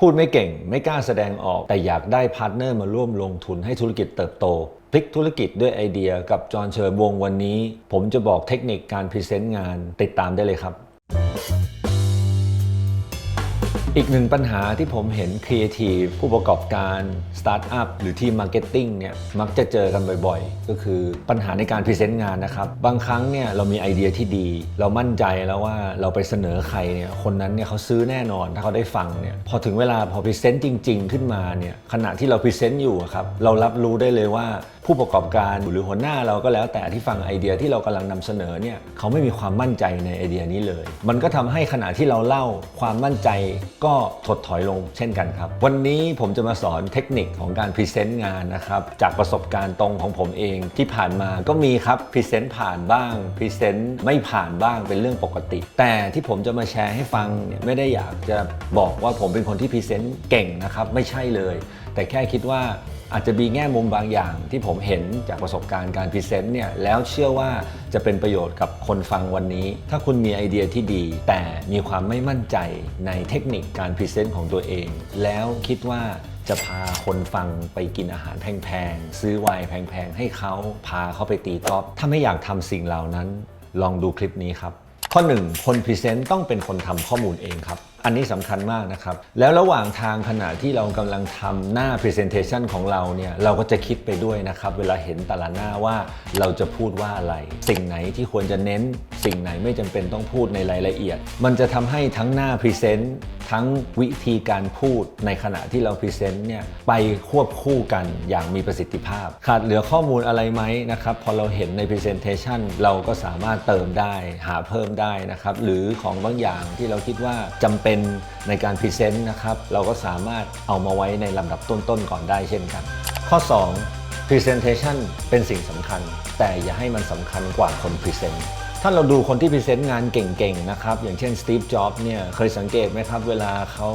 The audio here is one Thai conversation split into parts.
พูดไม่เก่งไม่กล้าแสดงออก แต่อยากได้พาร์ทเนอร์มาร่วมลงทุนให้ธุรกิจเติบโตพลิกธุรกิจด้วยไอเดียกับจอห์นเชอร์วงวันนี้ ผมจะบอกเทคนิคการพรีเซนต์งานติดตามได้เลยครับ อีกหนึ่งปัญหาที่ผมเห็นครีเอทีฟผู้ประกอบการสตาร์ทอัพหรือทีมมาร์เก็ตติ้งเนี่ยมักจะเจอกันบ่อยๆ ก็คือปัญหาในการพรีเซนต์งานนะครับ บางครั้งเนี่ยเรามีไอเดียที่ดี เรามั่นใจแล้วว่าเราไปเสนอใครเนี่ยคนนั้นเนี่ยเขาซื้อแน่นอน ถ้าเขาได้ฟังเนี่ยพอถึงเวลาพอพรีเซนต์จริง ๆ ขึ้นมาเนี่ยขณะที่เราพรีเซนต์อยู่ครับเรารับรู้ได้เลยว่า ผู้ประกอบการหรือหัวหน้าเราก็แล้วแต่ที่ฟังไอเดียที่เรากำลังนำเสนอเนี่ยเขาไม่มีความมั่นใจในไอเดียนี้เลย มันก็ทำให้ขณะที่เราเล่าความมั่นใจก็ถดถอยลงเช่นกันครับ วันนี้ผมจะมาสอนเทคนิคของการพรีเซนต์งานนะครับจากประสบการณ์ตรงของผมเองที่ผ่านมาก็มีครับพรีเซนต์ผ่านบ้างพรีเซนต์ไม่ผ่านบ้างเป็นเรื่องปกติ แต่ที่ผมจะมาแชร์ให้ฟังเนี่ยไม่ได้อยากจะบอกว่าผมเป็นคนที่พรีเซนต์เก่งนะครับไม่ใช่เลย แต่แค่คิดว่า อาจจะมีแง่มุมบางอย่างที่ผมเห็นจากประสบการณ์การพรีเซนต์เนี่ยแล้วเชื่อว่าจะเป็นประโยชน์กับคนฟังวันนี้ ถ้าคุณมีไอเดียที่ดี แต่มีความไม่มั่นใจในเทคนิคการพรีเซนต์ของตัวเอง แล้วคิดว่าจะพาคนฟังไปกินอาหารแพงๆซื้อไวน์แพงๆให้เขาพาเขาไปตีกอล์ฟถ้าไม่อยากทำสิ่งเหล่านั้น ลองดูคลิปนี้ครับ ข้อ 1 คนพรีเซนต์ต้องเป็นคนทำข้อมูลเองครับ อันนี้สำคัญมากนะครับ แล้วระหว่างทางขณะที่เรากำลังทำหน้า Presentation ของเราเนี่ยเราก็จะคิดไปด้วยนะครับ เวลาเห็นแต่ละหน้าว่าเราจะพูดว่าอะไร สิ่งไหนที่ควรจะเน้น สิ่งไหนไม่จำเป็นต้องพูดในรายละเอียด มันจะทำให้ทั้งหน้า Present ทั้งวิธีการพูดในขณะที่เราพรีเซนต์เนี่ยไปควบคู่กันอย่างมีประสิทธิภาพ ขาดเหลือข้อมูลอะไรไหมนะครับพอเราเห็นใน Presentation เราก็สามารถเติมได้หาเพิ่มได้นะครับหรือของบางอย่างที่เราคิดว่าจำเป็นในการพรีเซนต์นะครับเราก็สามารถเอามาไว้ในลำดับต้นๆก่อนได้เช่นกัน ข้อ 2 Presentation เป็นสิ่งสำคัญ แต่อย่าให้มันสำคัญกว่าคนพรีเซนต์ ถ้าเราดูคนที่พรีเซนต์งานเก่งๆนะครับ อย่างเช่นสตีฟจ็อบส์เนี่ยเคยสังเกตไหมครับ เวลาเขา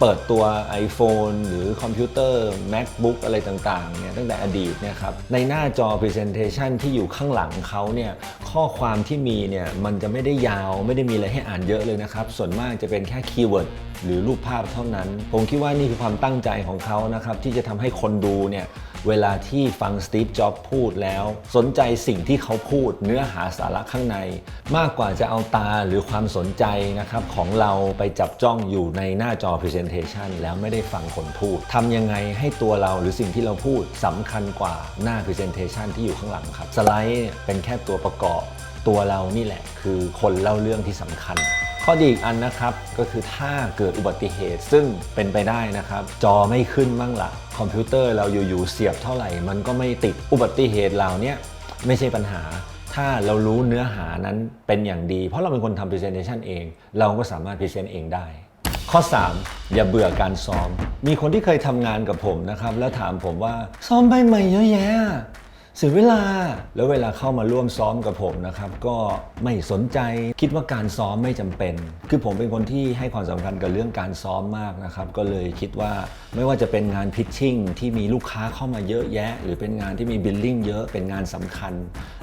เปิดตัว iPhone หรือคอมพิวเตอร์ MacBook อะไรต่างๆเนี่ยตั้งแต่อดีตเนี่ยครับในหน้าจอ Presentation ที่อยู่ข้างหลังเขาเนี่ยข้อความที่มีเนี่ยมันจะไม่ได้ยาวไม่ได้มีอะไรให้อ่านเยอะเลยนะครับ ส่วนมากจะเป็นแค่คีย์เวิร์ด หรือรูปภาพเท่านั้น ผมคิดว่านี่คือความตั้งใจของเขานะครับ ที่จะทำให้คนดูเนี่ยเวลาที่ฟังสตีฟจ็อบส์พูดแล้ว สนใจสิ่งที่เขาพูดเนื้อหาสาระข้างใน มากกว่าจะเอาตาหรือความสนใจนะครับของเราไปจับจ้องอยู่ในหน้าจอ Presentation แล้วไม่ได้ฟังคนพูดทำยังไงให้ตัวเราหรือสิ่งที่เราพูดสำคัญกว่าหน้า Presentation ที่อยู่ข้างหลังครับ สไลด์เป็นแค่ตัวประกอบ ตัวเรานี่แหละคือคนเล่าเรื่องที่สำคัญ ข้อดีอีกอันนะครับก็คือถ้าเกิดอุบัติเหตุซึ่งเป็นไปได้นะครับ จอไม่ขึ้นมั่งละคอมพิวเตอร์เราอยู่ๆเสียบเท่าไหร่ มันก็ไม่ติดอุบัติเหตุเหล่านี้ไม่ใช่ปัญหา ถ้าเรารู้เนื้อหานั้นเป็นอย่างดี เพราะเราเป็นคนทำ Presentation เอง เราก็สามารถ Present เองได้ข้อ 3 อย่าเบื่อการซ้อม มีคนที่เคยทำงานกับผมนะครับ แล้วถามผมว่าซ้อมไปใหม่เยอะแยะ เสียเวลา แล้วเวลาเข้ามาร่วมซ้อมกับผมนะครับก็ไม่สนใจคิดว่าการซ้อมไม่จำเป็น คือผมเป็นคนที่ให้ความสำคัญกับเรื่องการซ้อมมากนะครับก็เลยคิดว่าไม่ว่าจะเป็นงานพิชชิ่งที่มีลูกค้าเข้ามาเยอะแยะ หรือเป็นงานที่มีบิลลิ่งเยอะเป็นงานสำคัญ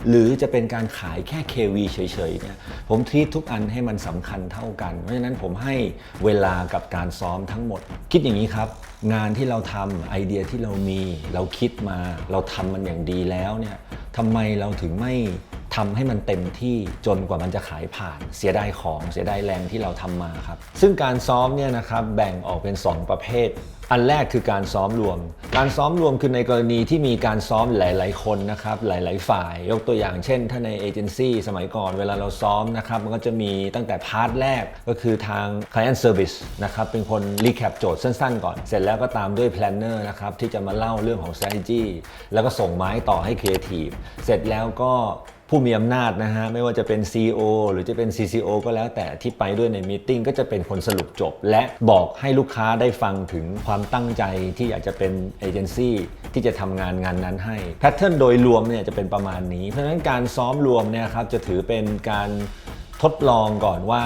หรือจะเป็นการขายแค่ KV เฉยๆเนี่ยผมทีทุกอันให้มันสำคัญเท่ากัน เพราะฉะนั้นผมให้เวลากับการซ้อมทั้งหมด คิดอย่างนี้ครับ งานที่เราทำไอเดียที่เรามี เราคิดมา เราทำมันอย่างดีแล้วเนี่ยทำไมเราถึงไม่ ทำให้มันเต็มที่จนกว่ามันจะขายผ่าน เสียดายของเสียดายแรงที่เราทำมาครับ ซึ่งการซ้อมเนี่ยนะครับแบ่งออกเป็น 2 ประเภท อันแรกคือการซ้อมรวม การซ้อมรวมคือในกรณีที่มีการซ้อมหลาย ๆ คนนะครับหลาย ๆ ฝ่าย ยกตัวอย่างเช่น ถ้าในเอเจนซี่สมัยก่อนเวลาเราซ้อมนะครับมันก็จะมีตั้งแต่พาร์ทแรกก็คือทาง Client Service นะครับเป็นคนรีแคปโจทย์สั้น ๆ ก่อน เสร็จแล้วก็ตามด้วย Planner นะครับที่จะมาเล่าเรื่องของ strategy แล้วก็ส่งไม้ต่อให้ Creative เสร็จแล้วก็ ผู้มีอำนาจนะฮะไม่ว่าจะเป็น CEO หรือจะเป็น CCO ก็แล้วแต่ที่ไปด้วยในมีติ้งก็จะเป็นคนสรุปจบ และบอกให้ลูกค้าได้ฟังถึงความตั้งใจที่อยากจะเป็นเอเจนซี่ที่จะทำงานงานนั้นให้แพทเทิร์นโดยรวมเนี่ยจะเป็นประมาณนี้ เพราะฉะนั้นการซ้อมรวมเนี่ยครับจะถือเป็นการทดลองก่อนว่า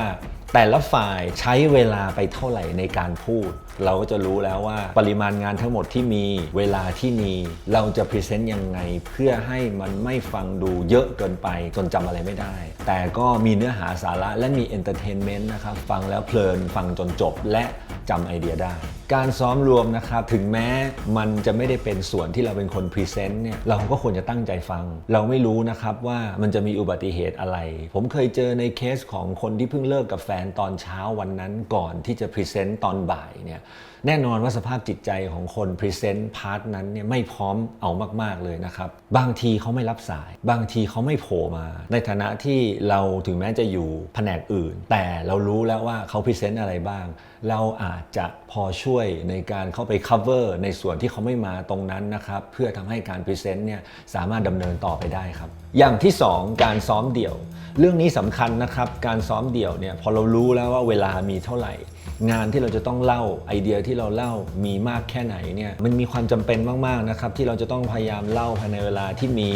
แต่ละฝ่ายใช้เวลาไปเท่าไหร่ในการพูด เราก็จะรู้แล้วว่าปริมาณงานทั้งหมดที่มีเวลาที่มี เราจะพรีเซนต์ยังไง เพื่อให้มันไม่ฟังดูเยอะเกินไปจนจำอะไรไม่ได้ แต่ก็มีเนื้อหาสาระและมีเอนเตอร์เทนเมนต์นะครับ ฟังแล้วเพลินฟังจนจบและจำไอเดียได้ การซ้อมรวมนะครับถึงแม้มันจะไม่ได้เป็นส่วนที่เราเป็นคนพรีเซนต์เนี่ยเราก็ควรจะตั้งใจฟัง เราไม่รู้นะครับว่ามันจะมีอุบัติเหตุอะไร ผมเคยเจอในเคสของคนที่เพิ่งเลิกกับแฟนตอนเช้าวันนั้นก่อนที่จะพรีเซนต์ตอนบ่ายเนี่ยแน่นอนว่าสภาพจิตใจของคนพรีเซนต์พาร์ทนั้นเนี่ยไม่พร้อมเอามาก ๆ เลยนะครับ บางทีเขาไม่รับสาย บางทีเขาไม่โผล่มา ในฐานะที่เราถึงแม้จะอยู่แผนกอื่น แต่เรารู้แล้วว่าเขาพรีเซนต์อะไรบ้างเราอาจจะพอช่วยในการเข้าไป cover ในส่วนที่เขาไม่มาตรงนั้นนะครับ เพื่อทำให้การพรีเซนต์เนี่ยสามารถดำเนินต่อไปได้ครับ อย่างที่ 2 การซ้อมเดี่ยว เรื่องนี้สำคัญนะครับ การซ้อมเดี่ยวเนี่ยพอเรารู้แล้วว่าเวลามีเท่าไหร่ งานที่เราจะต้องเล่าไอเดียที่เราเล่ามีมากแค่ไหนเนี่ยมันมีความจำเป็นมากๆนะครับที่เราจะต้องพยายามเล่าภายในเวลาที่มี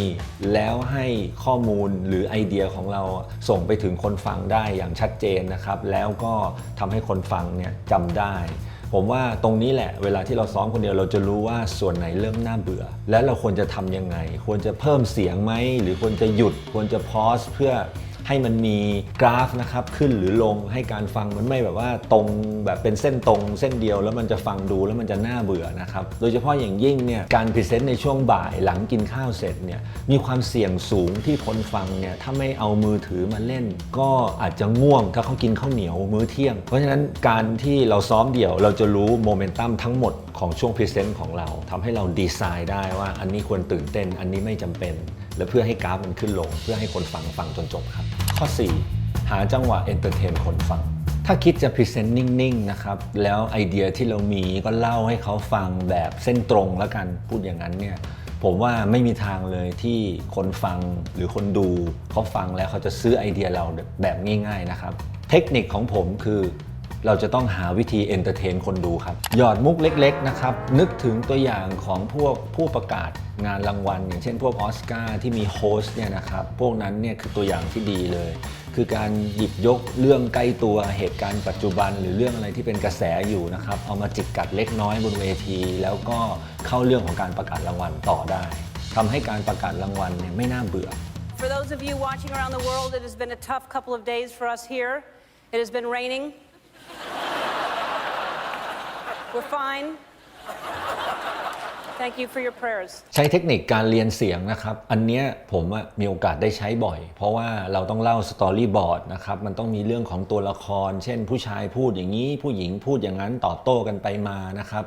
แล้วให้ข้อมูลหรือไอเดียของเราส่งไปถึงคนฟังได้อย่างชัดเจนนะครับ แล้วก็ทำให้คนฟังเนี่ยจำได้ ผมว่าตรงนี้แหละเวลาที่เราซ้อมคนเดียวเราจะรู้ว่าส่วนไหนเริ่มน่าเบื่อ และเราควรจะทำยังไง ควรจะเพิ่มเสียงไหมหรือควรจะหยุดควรจะพอสเพื่อ ให้มันมีกราฟนะครับขึ้นหรือลงให้การฟังมันไม่แบบว่าตรงแบบเป็นเส้นตรงเส้นเดียวแล้วมันจะฟังดูแล้วมันจะน่าเบื่อนะครับโดยเฉพาะอย่างยิ่งเนี่ยการพรีเซนต์ในช่วงบ่ายหลังกินข้าวเสร็จเนี่ยมีความเสี่ยงสูงที่คนฟังเนี่ยถ้าไม่เอามือถือมาเล่น ก็อาจจะง่วงถ้าเขากินข้าวเหนียวมื้อเที่ยง เพราะฉะนั้นการที่เราซ้อมเดี่ยวเราจะรู้โมเมนตัมทั้งหมดของช่วงพรีเซนต์ของเราทำให้เราดีไซน์ได้ว่าอันนี้ควรตื่นเต้น อันนี้ไม่จำเป็น และเพื่อให้กราฟมันขึ้นลง เพื่อให้คนฟังฟังจนจบครับ ข้อ 4 หาจังหวะเอนเตอร์เทนคนฟัง ถ้าคิดจะพรีเซนต์นิ่ง ๆ นะครับ แล้วไอเดียที่เรามีก็เล่าให้เขาฟังแบบเส้นตรงแล้วกันพูดอย่างนั้นเนี่ยผมว่าไม่มีทางเลยที่คนฟังหรือคนดูเขาฟังแล้วเขาจะซื้อไอเดียเราแบบง่าย ๆ นะครับ เทคนิคของผมคือ เราจะต้องหาวิธีเอนเตอร์เทนคนดูครับ หยอดมุกเล็กๆนะครับ นึกถึงตัวอย่างของพวกผู้ประกาศงานรางวัล อย่างเช่นพวกออสการ์ที่มีโฮสต์เนี่ยนะครับ พวกนั้นเนี่ยคือตัวอย่างที่ดีเลย คือการหยิบยกเรื่องใกล้ตัวเหตุการณ์ปัจจุบัน หรือเรื่องอะไรที่เป็นกระแสอยู่นะครับ เอามาจิกกัดเล็กน้อยบนเวที แล้วก็เข้าเรื่องของการประกาศรางวัลต่อได้ทำให้การประกาศรางวัลเนี่ยไม่น่าเบื่อ For those of you watching around the world, it has been a tough couple of days for us here. It has been raining. We're fine. Thank you for your prayers. ใช้เทคนิคการเรียนเสียงนะครับ อันเนี้ยผมอะมีโอกาสได้ใช้บ่อย เพราะว่าเราต้องเล่าสตอรี่บอร์ดนะครับ มันต้องมีเรื่องของตัวละคร เช่น ผู้ชายพูดอย่างนี้ ผู้หญิงพูดอย่างนั้นตอบโต้กันไปมานะครับ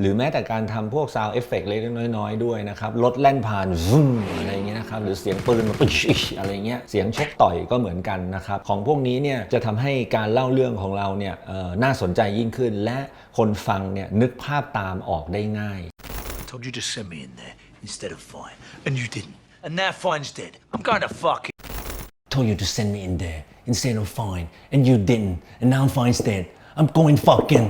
หรือแม้แต่การทำพวกซาวเอฟเฟกเล็กๆน้อยๆด้วยนะครับ รถแล่นผ่านวุ้มอะไรอย่างเงี้ยนะครับ หรือเสียงปืนมาปิ๊ชอะไรเงี้ย เสียงชกต่อยก็เหมือนกันนะครับ ของพวกนี้เนี่ยจะทำให้การเล่าเรื่องของเราเนี่ยเอ่อน่าสนใจยิ่งขึ้น และคนฟังเนี่ยนึกภาพตามออกได้ง่าย told you to send me in there instead of Fine, and you didn't. And now Fine's dead. I'm going to fuck it. told you to send me in there instead of fine, and you didn't, and now fine's dead. I'm going fucking.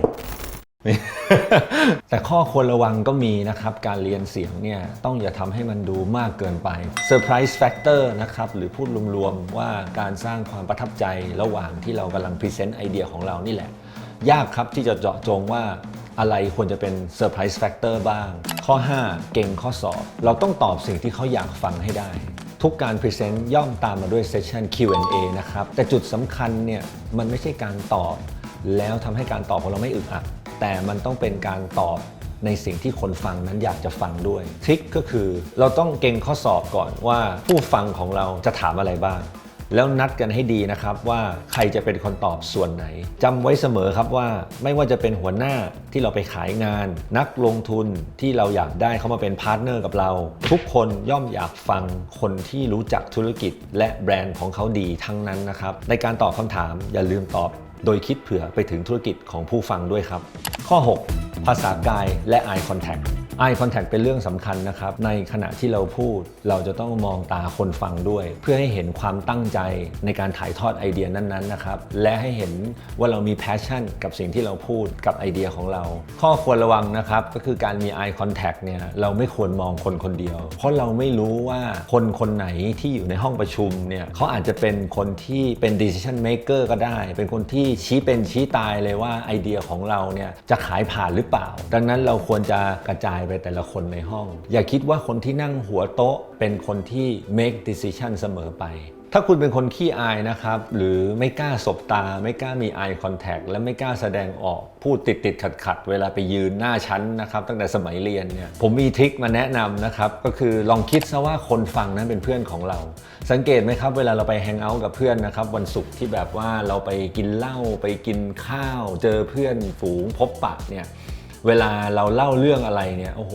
แต่ข้อควรระวังก็มีนะครับ การเรียนเสียงเนี่ย ต้องอย่าทำให้มันดูมากเกินไปเซอร์ไพรส์แฟกเตอร์นะครับ หรือพูดรวมๆว่าการสร้างความประทับใจระหว่างที่เรากำลังพรีเซนต์ไอเดียของเรานี่แหละ ยากครับที่จะเจาะจงว่า อะไรควรจะเป็นเซอร์ไพรส์แฟกเตอร์บ้าง ข้อ 5 เก่งข้อสอบ เราต้องตอบสิ่งที่เขาอยากฟังให้ได้ ทุกการพรีเซนต์ย่อมตามมาด้วยเซสชัน Q&A นะครับ แต่จุดสำคัญเนี่ยมันไม่ใช่การตอบ แล้วทำให้การตอบของเราไม่อึดอัด แต่มันต้องเป็นการตอบในสิ่งที่คนฟังนั้นอยากจะฟังด้วยทริคก็คือเราต้องเก่งข้อสอบก่อนว่าผู้ฟังของเราจะถามอะไรบ้าง แล้วนัดกันให้ดีนะครับว่าใครจะเป็นคนตอบส่วนไหนจำไว้เสมอครับว่าไม่ว่าจะเป็นหัวหน้าที่เราไปขายงาน นักลงทุนที่เราอยากได้เขามาเป็นพาร์ทเนอร์กับเรา ทุกคนย่อมอยากฟังคนที่รู้จักธุรกิจ และแบรนด์ของเขาดีทั้งนั้นนะครับในการตอบคำถามอย่าลืมตอบโดยคิดเผื่อไปถึงธุรกิจของผู้ฟังด้วยครับ ข้อ 6 ภาษากายและ eye contact eye contact เป็นเรื่องสำคัญนะครับ ในขณะที่เราพูด เราจะต้องมองตาคนฟังด้วย เพื่อให้เห็นความตั้งใจในการถ่ายทอดไอเดียนั้นๆนะครับ และให้เห็นว่าเรามี passion กับสิ่งที่เราพูดกับไอเดียของเรา ข้อควรระวังนะครับก็คือการมี eye contact เนี่ยเราไม่ควรมองคนคนเดียว เพราะเราไม่รู้ว่าคนคนไหนที่อยู่ในห้องประชุมเนี่ยเขาอาจจะเป็นคนที่เป็น decision maker ก็ได้ เป็นคนที่ชี้เป็นชี้ตายเลยว่าไอเดียของเราเนี่ยจะขายผ่านหรือเปล่า ดังนั้นเราควรจะกระจายไปแต่ละคนในห้อง อย่าคิดว่าคนที่นั่งหัวโต๊ะ เป็นคนที่ make decision เสมอไป ถ้าคุณเป็นคนขี้อายนะครับ หรือไม่กล้าสบตา ไม่กล้ามี eye contact และไม่กล้าแสดงออก พูดติดติดขัดขัดๆเวลาไปยืนหน้าชั้นนะครับตั้งแต่สมัยเรียนเนี่ยผมมีทริคมาแนะนำนะครับก็คือลองคิดซะว่าคนฟังนั้นเป็นเพื่อนของเรา สังเกตไหมครับเวลาเราไปแฮงเอาท์กับเพื่อนนะครับวันศุกร์ที่แบบว่าเราไปกินเหล้าไปกินข้าว เจอเพื่อนฝูงพบปะเนี่ย เวลาเราเล่าเรื่องอะไรเนี่ยโอ้โห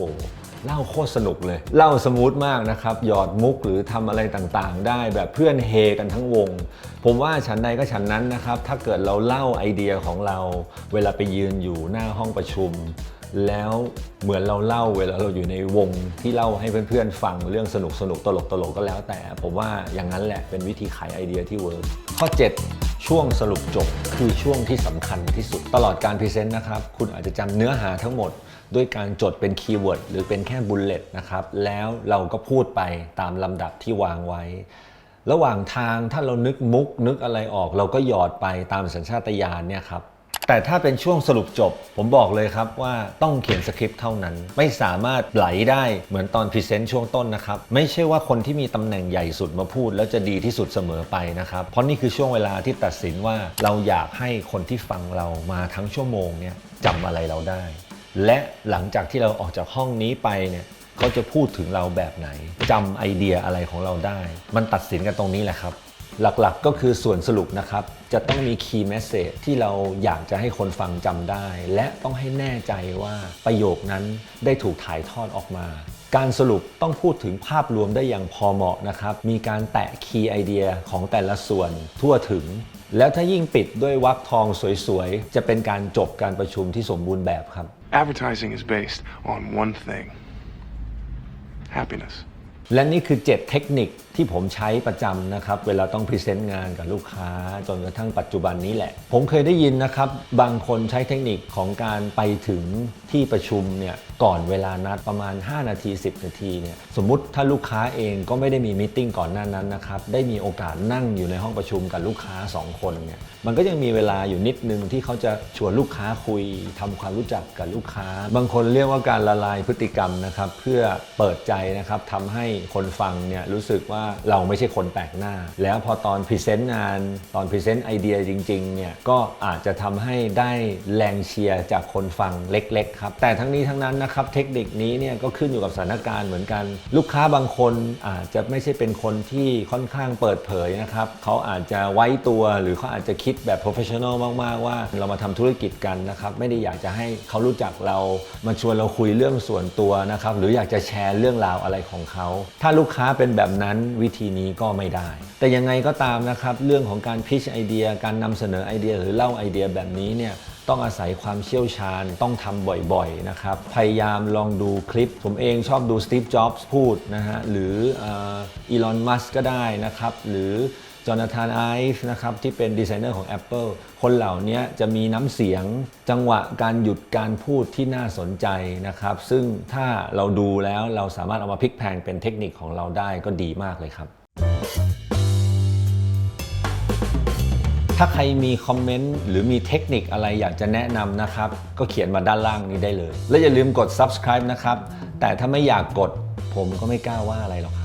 เล่าโคตรสนุกเลย เล่าสมูทมากนะครับ หยอดมุกหรือทำอะไรต่างๆ ได้แบบเพื่อนเฮกันทั้งวง ผมว่าฉันใดก็ฉันนั้นนะครับ ถ้าเกิดเราเล่าไอเดียของเรา เวลาไปยืนอยู่หน้าห้องประชุม แล้วเหมือนเราเล่าเวลาเราอยู่ในวงที่เล่าให้เพื่อนๆฟังเรื่องสนุกสนุกตลกตลกก็แล้วแต่ ผมว่าอย่างนั้นแหละเป็นวิธีขายไอเดียที่เวิร์กข้อ 7 ช่วงสรุปจบคือช่วงที่สำคัญที่สุด ตลอดการพรีเซนต์นะครับ คุณอาจจะจำเนื้อหาทั้งหมด ด้วยการจดเป็นคีย์เวิร์ดหรือเป็นแค่บุลเลตนะครับ แล้วเราก็พูดไปตามลำดับที่วางไว้ ระหว่างทางถ้าเรานึกมุกนึกอะไรออก เราก็หยอดไปตามสัญชาตญาณเนี่ยครับ แต่ถ้าเป็นช่วงสรุปจบ ผมบอกเลยครับว่าต้องเขียนสคริปต์เท่านั้น ไม่สามารถไหลได้เหมือนตอนพรีเซนต์ช่วงต้นนะครับ ไม่ใช่ว่าคนที่มีตำแหน่งใหญ่สุดมาพูด แล้วจะดีที่สุดเสมอไปนะครับ เพราะนี่คือช่วงเวลาที่ตัดสินว่าเราอยากให้คนที่ฟังเรามาทั้งชั่วโมงเนี่ยจำอะไรเราได้ และหลังจากที่เราออกจากห้องนี้ไปเนี่ยเขาจะพูดถึงเราแบบไหนจำไอเดียอะไรของเราได้ มันตัดสินกันตรงนี้แหละครับ หลักๆก็คือส่วนสรุปนะครับ จะต้องมี key message ที่เราอยากจะให้คนฟังจำได้ และต้องให้แน่ใจว่าประโยคนั้นได้ถูกถ่ายทอดออกมา การสรุปต้องพูดถึงภาพรวมได้อย่างพอเหมาะนะครับ มีการแตะ key idea ของแต่ละส่วนทั่วถึง แล้วถ้ายิ่งปิดด้วยวรรคทองสวยๆ จะเป็นการจบการประชุมที่สมบูรณ์แบบครับ Advertising is based on one thing happiness. และนี่คือ 7 เทคนิคที่ผมใช้ประจำนะครับ เวลาต้องพรีเซนต์งานกับลูกค้า จนกระทั่งปัจจุบันนี้แหละ ผมเคยได้ยินนะครับ บางคนใช้เทคนิคของการไปถึงที่ประชุมเนี่ยก่อนเวลานัดประมาณ 5 นาที 10 นาทีเนี่ยสมมติถ้าลูกค้าเองก็ไม่ได้มีมิ팅ก่อนหน้านั้นนะครับได้มีโอกาสนั่งอยู่ในห้องประชุมกับลูกค้า 2 คนเนี่ยมันก็ยังมีเวลาอยู่นิดนึงที่เขาจะชวนลูกค้าคุยทำความรู้จักกับลูกค้า บางคนเรียกว่าการละลายพฤติกรรมนะครับเพื่อเปิดใจนะครับทำให้คนฟังเนี่ยรู้สึกว่าเราไม่ใช่คนแปลกหน้า แล้วพอตอนพรีเซนต์งานตอนพรีเซนต์ไอเดียจริงๆเนี่ยก็อาจจะทำให้ได้แรงเชียร์จากคนฟังเล็กๆครับแต่ทั้งนี้ทั้งนั้นนะครับเทคนิคนี้เนี่ยก็ขึ้นอยู่กับสถานการณ์เหมือนกัน ลูกค้าบางคนอาจจะไม่ใช่เป็นคนที่ค่อนข้างเปิดเผยนะครับเขาอาจจะไว้ตัวหรือเขาอาจจะคิดแบบ professional มากๆ ว่าเรามาทำธุรกิจกันนะครับไม่ได้อยากจะให้เขารู้จักเรามาชวนเราคุยเรื่องส่วนตัวนะครับหรืออยากจะแชร์เรื่องราวอะไรของเขาถ้าลูกค้าเป็นแบบนั้นวิธีนี้ก็ไม่ได้ แต่ยังไงก็ตามนะครับเรื่องของการพิชไอเดีย การนำเสนอไอเดียหรือเล่าไอเดียแบบนี้เนี่ยต้องอาศัยความเชี่ยวชาญต้องทำบ่อยๆนะครับ พยายามลองดูคลิป ผมเองชอบดูสตีฟ จ็อบส์พูดนะฮะ หรืออีลอน มัสก็ได้นะครับ หรือ จอนาธานไอฟ์นะครับที่เป็นดีไซเนอร์ของ Apple คนเหล่านี้จะมีน้ำเสียงจังหวะการหยุดการพูดที่น่าสนใจนะครับ ซึ่งถ้าเราดูแล้วเราสามารถเอามาพลิกแพงเป็นเทคนิคของเราได้ก็ดีมากเลยครับ ถ้าใครมีคอมเมนต์หรือมีเทคนิคอะไรอยากจะแนะนำนะครับ ก็เขียนมาด้านล่างนี้ได้เลย และอย่าลืมกด subscribe นะครับ แต่ถ้าไม่อยากกดผมก็ไม่กล้าว่าอะไรหรอกครับ